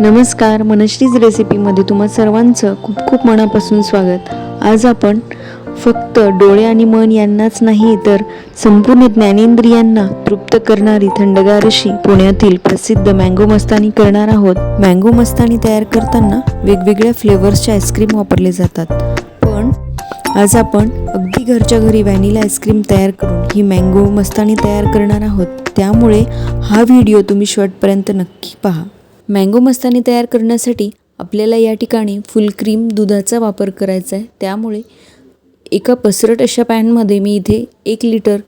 नमस्कार मनश्रीज रेसिपीमध्ये तुम्हा सर्वांचं खूप खूप मनापासून स्वागत. आज आपण फक्त डोळे आणि मन यांनाच नाही तर संपूर्ण ज्ञानेंद्रियांना तृप्त करणारी थंडगार अशी पुण्यातील प्रसिद्ध मँगो मस्तानी करणार आहोत. मँगो मस्तानी तयार करताना वेगवेगळ्या फ्लेवर्सचे आईस्क्रीम वापरले जातात. पण आज आपण अगदी घरच्या घरी व्हॅनिला आईस्क्रीम तयार करून ही मँगो मस्तानी तयार करणार आहोत. त्यामुळे हा व्हिडिओ तुम्ही शेवटपर्यंत नक्की पहा. मँगो मस्तानी तयार करण्यासाठी आपल्याला या ठिकाणी फुल क्रीम दुधाचा वापर करायचा आहे. त्यामुळे एका पसरट अशा पॅनमध्ये मी इथे एक लिटर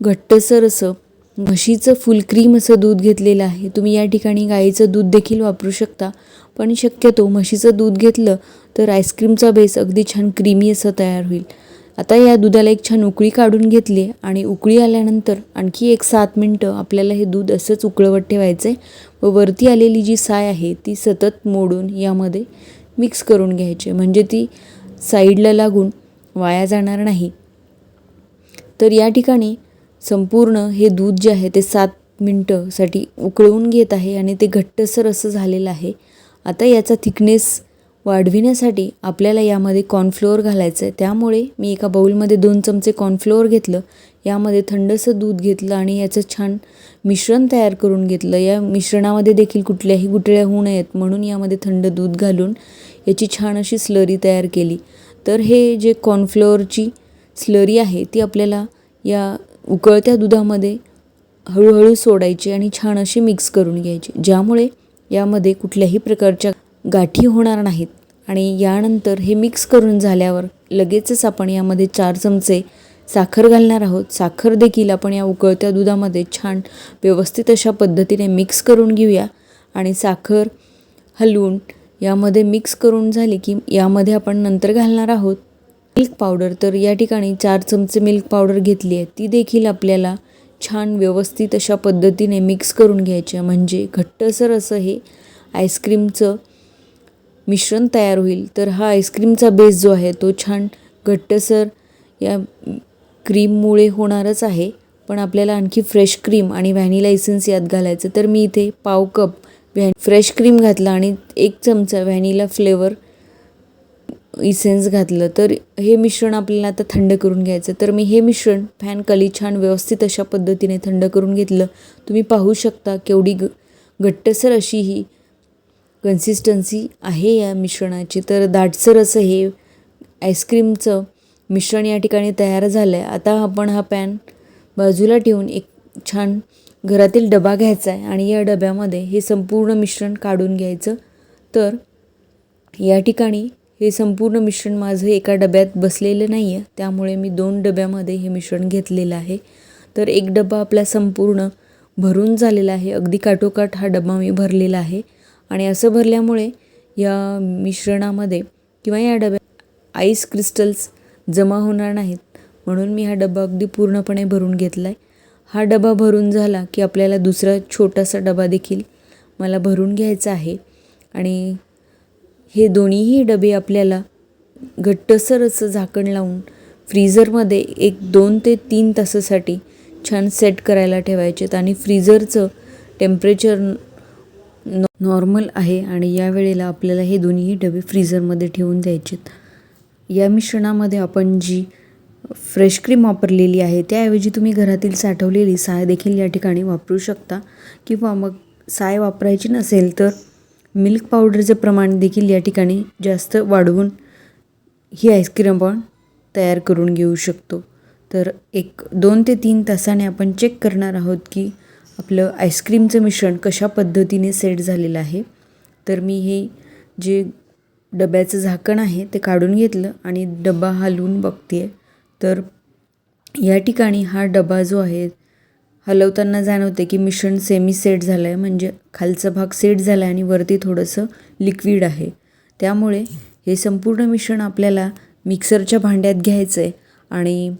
घट्टसर असं म्हशीचं फुल क्रीम असं दूध घेतलेलं आहे. तुम्ही या ठिकाणी गाईचं दूध देखील वापरू शकता. पण शक्यतो म्हशीचं दूध घेतलं तर आईस्क्रीमचा बेस अगदी छान क्रीमी असं तयार होईल. आता या दुधाला एक छान उकळी काढून घेतली आणि उकळी आल्यानंतर आणखी एक सात मिनटं आपल्याला हे दूध असंच उकळवत ठेवायचं आहे व वरती आलेली जी साय आहे ती सतत मोडून यामध्ये मिक्स करून घ्यायची. म्हणजे ती साईडला लागून वाया जाणार नाही. तर या ठिकाणी संपूर्ण हे दूध जे आहे ते सात मिनटंसाठी उकळवून घेत आहे आणि ते घट्टसर असं झालेलं आहे. आता याचा थिकनेस वाढविण्यासाठी आपल्याला यामध्ये कॉर्नफ्लोअर घालायचं आहे. त्यामुळे मी एका बाऊलमध्ये दोन चमचे कॉर्नफ्लोअर घेतलं. यामध्ये थंडसं दूध घेतलं आणि याचं छान मिश्रण तयार करून घेतलं. या मिश्रणामध्ये देखील कुठल्याही गुठळ्या होऊ नयेत म्हणून यामध्ये थंड दूध घालून याची छान अशी स्लरी तयार केली. तर हे जे कॉर्नफ्लोअरची स्लरी आहे ती आपल्याला या उकळत्या दुधामध्ये हळूहळू सोडायची आणि छान अशी मिक्स करून घ्यायची. ज्यामुळे यामध्ये कुठल्याही प्रकारच्या गाठी होणार नाहीत. आणि यानंतर हे मिक्स करून झाल्यावर लगेचच आपण यामध्ये चार चमचे साखर घालणार आहोत. साखर देखील आपण या उकळत्या दुधामध्ये छान व्यवस्थित अशा पद्धतीने मिक्स करून घेऊया. आणि साखर हलवून यामध्ये मिक्स करून झाली की यामध्ये आपण नंतर घालणार आहोत. मिल्क पावडर तर या ठिकाणी चार चमचे मिल्क पावडर घेतली आहे. ती देखील आपल्याला छान व्यवस्थित अशा पद्धतीने मिक्स करून घ्यायची म्हणजे घट्टसर असं हे आईस्क्रीमचं मिश्रण तयार होईल. तर हा आईस्क्रीमचा बेस जो आहे तो छान घट्टसर या क्रीममुळे होणारच आहे. पण आपल्याला आणखी फ्रेश क्रीम आणि व्हॅनिला इसेन्स यात घालायचं. तर मी इथे पाव कप व्हॅ फ्रेश क्रीम घातला आणि एक चमचा व्हॅनिला फ्लेवर इसेन्स घातलं. तर हे मिश्रण आपल्याला आता थंड करून घ्यायचं. तर मी हे मिश्रण फॅन कली छान व्यवस्थित अशा पद्धतीने थंड करून घेतलं. तुम्ही पाहू शकता केवढी ग घट्टसर अशी ही कन्सिस्टन्सी आहे या मिश्रणाची. तर दाटसर असं हे आईस्क्रीमचं मिश्रण या ठिकाणी तयार झालं आहे आता आपण हा पॅन बाजूला ठेवून एक छान घरातील डबा घ्यायचा आहे आणि या डब्यामध्ये हे संपूर्ण मिश्रण काढून घ्यायचं. तर या ठिकाणी हे संपूर्ण मिश्रण माझं एका डब्यात बसलेलं नाही आहे त्यामुळे मी दोन डब्यामध्ये हे मिश्रण घेतलेलं आहे. तर एक डबा आपला संपूर्ण भरून झालेला आहे. अगदी काठोकाठ हा डबा मी भरलेला आहे. आणि असं भरल्यामुळे या मिश्रणामध्ये किंवा या डब्यात आईस क्रिस्टल्स जमा होणार नाहीत. म्हणून मी हा डबा अगदी पूर्णपणे भरून घेतला आहे हा डबा भरून झाला की आपल्याला दुसरा छोटासा डबा देखील मला भरून घ्यायचा आहे. आणि हे दोन्हीही डबे आपल्याला घट्टसर असं झाकण लावून फ्रीझरमध्ये एक दोन ते तीन तासासाठी छान सेट करायला ठेवायचेत. आणि फ्रीझरचं टेम्परेचर नॉर्मल आहे आणि या वेळेला आपल्याला हे दोन्हीही डबे फ्रीझरमध्ये ठेवून द्यायचेत. या मिश्रणामध्ये आपण जी फ्रेश क्रीम वापरलेली आहे त्याऐवजी तुम्ही घरातील साठवलेली साय देखील या ठिकाणी वापरू शकता. किंवा मग साय वापरायची नसेल तर मिल्क पावडरचं प्रमाण देखील या ठिकाणी जास्त वाढवून ही आईस्क्रीम आपण तयार करून घेऊ शकतो. तर एक दोन ते तीन तासाने आपण चेक करणार आहोत की आपलं आईस्क्रीमचं मिश्रण कशा पद्धतीने सेट झालेलं आहे. तर मी हे जे डब्याचं झाकण आहे ते काढून घेतलं आणि डबा हलवून बघते तर या ठिकाणी हा डबा जो आहे हलवताना जाणवते की मिश्रण सेमी सेट झालं आहे म्हणजे खालचा भाग सेट झाला आहे आणि वरती थोडंसं लिक्विड आहे. त्यामुळे हे संपूर्ण मिश्रण आपल्याला मिक्सरच्या भांड्यात घ्यायचं आहे आणि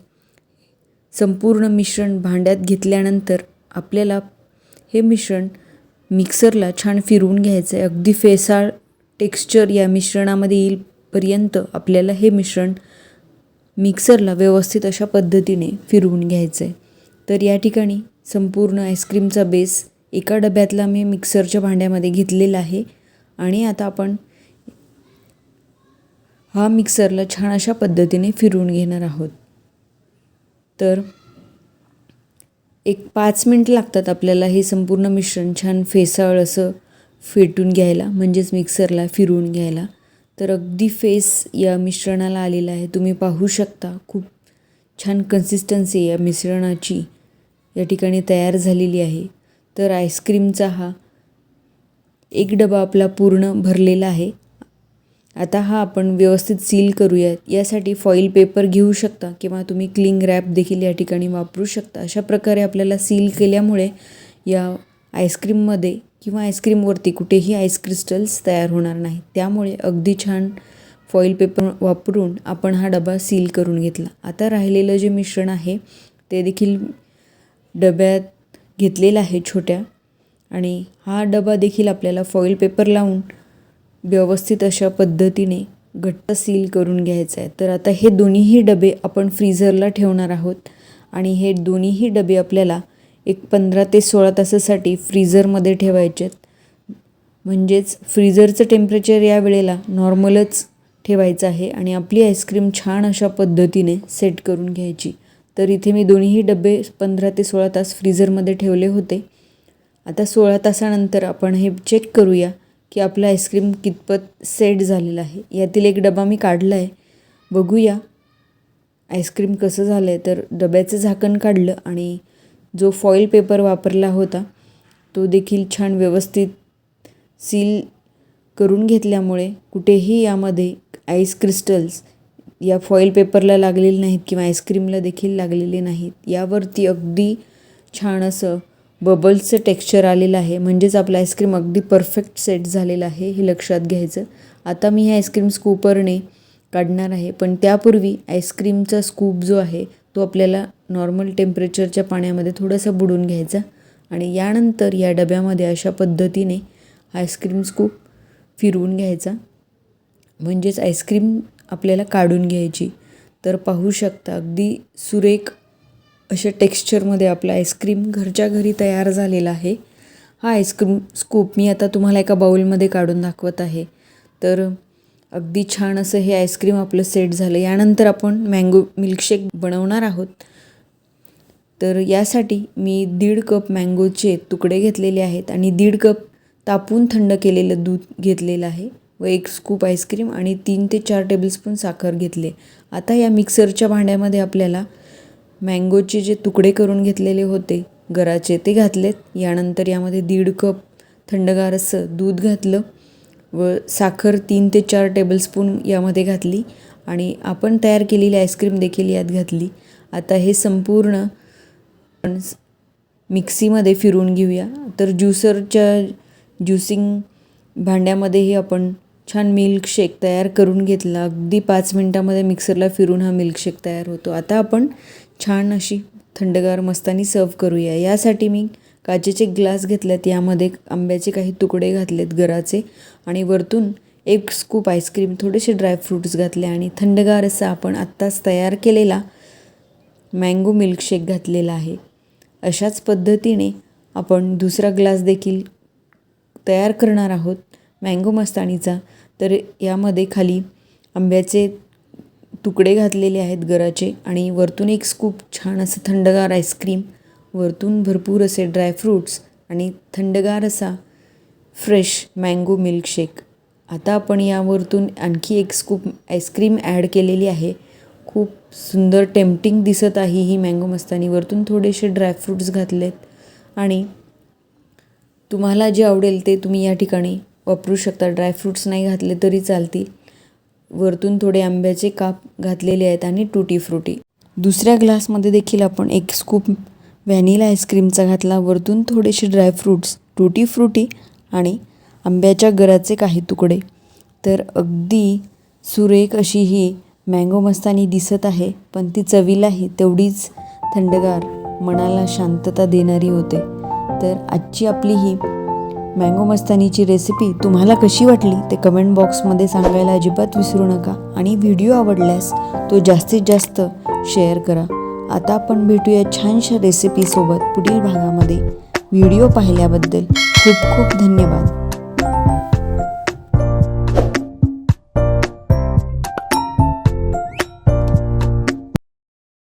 संपूर्ण मिश्रण भांड्यात घेतल्यानंतर आपल्याला हे मिश्रण मिक्सरला छान फिरवून घ्यायचं आहे. अगदी फेसाळ टेक्स्चर या मिश्रणामध्ये येईलपर्यंत आपल्याला हे मिश्रण मिक्सरला व्यवस्थित अशा पद्धतीने फिरवून घ्यायचं आहे. तर या ठिकाणी संपूर्ण आईस्क्रीमचा बेस एका डब्यातला मी मिक्सरच्या भांड्यामध्ये घेतलेला आहे. आणि आता आपण हा मिक्सरला छान अशा पद्धतीने फिरवून घेणार आहोत. तर एक पाच मिनटं लागतात आपल्याला हे संपूर्ण मिश्रण छान फेसाळ असं फेटून घ्यायला म्हणजेच मिक्सरला फिरवून घ्यायला. तर अगदी फेस या मिश्रणाला आलेला आहे. तुम्ही पाहू शकता खूप छान कन्सिस्टन्सी या मिश्रणाची. या ठिकाणी तयार झालेली आहे. तर आईस्क्रीमचा हा एक डबा आपला पूर्ण भरलेला आहे. आता हा आपण व्यवस्थित सील करूयात यासाठी फॉईल पेपर घेऊ शकता किंवा तुम्ही क्लिंग रॅप देखील या ठिकाणी वापरू शकता. अशा प्रकारे आपल्याला सील केल्यामुळे या आईस्क्रीममध्ये किंवा आईस्क्रीमवरती कुठेही आईस क्रिस्टल्स तयार होणार नाही त्यामुळे अगदी छान फॉईल पेपर वापरून आपण हा डबा सील करून घेतला. आता राहिलेलं जे मिश्रण आहे ते देखील डब्यात घेतलेलं आहे छोट्या. आणि हा डबा देखील आपल्याला फॉईल पेपर लावून व्यवस्थित अशा पद्धतीने घट्ट सील करून घ्यायचं आहे तर आता हे दोन्हीही डबे आपण फ्रीझरला ठेवणार आहोत आणि हे दोन्हीही डबे आपल्याला एक पंधरा ते सोळा तासासाठी फ्रीझरमध्ये ठेवायचे आहेत. म्हणजेच फ्रीझरचं टेम्परेचर या वेळेला नॉर्मलच ठेवायचं आहे आणि आपली आईस्क्रीम छान अशा पद्धतीने सेट करून घ्यायची. तर इथे मी दोन्हीही डबे पंधरा ते सोळा तास फ्रीझरमध्ये ठेवले होते. आता सोळा तासानंतर आपण हे चेक करूया. की आपलं आईस्क्रीम कितपत सेट झालेलं आहे. यातील एक डबा मी काढला आहे बघूया. आईस्क्रीम कसं झालं आहे तर डब्याचं झाकण काढलं आणि जो फॉईल पेपर वापरला होता तो देखील छान व्यवस्थित सील करून घेतल्यामुळे कुठेही यामध्ये आईस क्रिस्टल्स या फॉईल पेपरला लागलेले नाहीत किंवा आईस्क्रीमला देखील लागलेले नाहीत. यावरती अगदी छान असं बबल्सचं टेक्स्चर आलेलं आहे. म्हणजेच आपलं आईस्क्रीम अगदी परफेक्ट सेट झालेलं आहे हे लक्षात घ्यायचं. आता मी हे आईस्क्रीम स्कूपरने काढणार आहे. पण त्यापूर्वी आईस्क्रीमचा स्कूप जो आहे तो आपल्याला नॉर्मल टेम्परेचरच्या पाण्यामध्ये थोडासा बुडून घ्यायचा. आणि यानंतर या डब्यामध्ये अशा पद्धतीने आईस्क्रीम स्कूप फिरवून घ्यायचा. म्हणजेच आईस्क्रीम आपल्याला काढून घ्यायची. तर पाहू शकता अगदी सुरेख अशा टेक्स्चरमध्ये आपला आईस्क्रीम घरच्या घरी तयार झालेला आहे. हा आईस्क्रीम स्कूप मी आता तुम्हाला एका बाऊलमध्ये काढून दाखवत आहे. तर अगदी छान असं हे आईस्क्रीम आपलं सेट झालं. यानंतर आपण मँगो मिल्कशेक बनवणार आहोत. तर यासाठी मी दीड कप मँगोचे तुकडे घेतलेले आहेत आणि दीड कप तापून थंड केलेलं दूध घेतलेलं आहे व एक स्कूप आईस्क्रीम आणि तीन ते चार टेबलस्पून साखर घेतले. आता या मिक्सरच्या भांड्यामध्ये आपल्याला मँगोचे जे तुकडे करून घेतलेले होते गराचे ते घातलेत. यानंतर यामध्ये दीड कप थंडगार असं दूध घातलं व साखर तीन ते चार टेबलस्पून यामध्ये घातली आणि आपण तयार केलेली आईस्क्रीम देखील यात घातली. आता हे संपूर्ण मिक्सीमध्ये फिरून घेऊया. तर ज्युसरच्या ज्युसिंग भांड्यामध्येही आपण छान मिल्कशेक तयार करून घेतला. अगदी पाच मिनटामध्ये मिक्सरला फिरून हा मिल्कशेक तयार होतो. आता आपण छान अशी थंडगार मस्तानी सर्व करूया. यासाठी मी काचेचे ग्लास घेतलेत यामध्ये आंब्याचे काही तुकडे घातलेत गराचे आणि वरतून एक स्कूप आईस्क्रीम थोडेसे ड्रायफ्रूट्स घातले आणि थंडगार असं आपण आत्ताच तयार केलेला मँगो मिल्कशेक घातलेला आहे. अशाच पद्धतीने आपण दुसरा ग्लास देखील तयार करणार आहोत मँगो मस्तानीचा. तर यामध्ये खाली आंब्याचे तुकडे घातलेले आहेत गराचे आणि वरतून एक स्कूप छान असं थंडगार आईस्क्रीम वरतून भरपूर असे ड्रायफ्रूट्स आणि थंडगार असा फ्रेश मँगो मिल्कशेक आता आपण यावरतून आणखी एक स्कूप आईस्क्रीम ॲड केलेली आहे. खूप सुंदर टेम्पटिंग दिसत आहे ही मँगो मस्तानी. वरतून थोडेसे ड्रायफ्रूट्स घातलेत आणि तुम्हाला जे आवडेल ते तुम्ही या ठिकाणी वापरू शकता. ड्रायफ्रूट्स नाही घातले तरी चालतील. वरतून थोडे आंब्याचे काप घातलेले आहेत आणि टुटी फ्रुटी. दुसऱ्या ग्लासमध्ये देखील आपण एक स्कूप व्हॅनिला आईस्क्रीमचा घातला. वरतून थोडेसे ड्रायफ्रूट्स टुटी फ्रुटी आणि आंब्याच्या गराचे काही तुकडे. तर अगदी सुरेख अशी ही मँगो मस्तानी दिसत आहे पण ती चवीलाही तेवढीच थंडगार मनाला शांतता देणारी होते. तर आजची आपली ही मँगो मस्तानीची रेसिपी तुम्हाला कशी वाटली ते कमेंट बॉक्समध्ये सांगायला अजिबात विसरू नका. आणि व्हिडिओ आवडल्यास तो जास्तीत जास्त शेअर करा. आता आपण भेटूया छानशा रेसिपीसोबत पुढील भागामध्ये. व्हिडिओ पाहिल्याबद्दल खूप खूप धन्यवाद.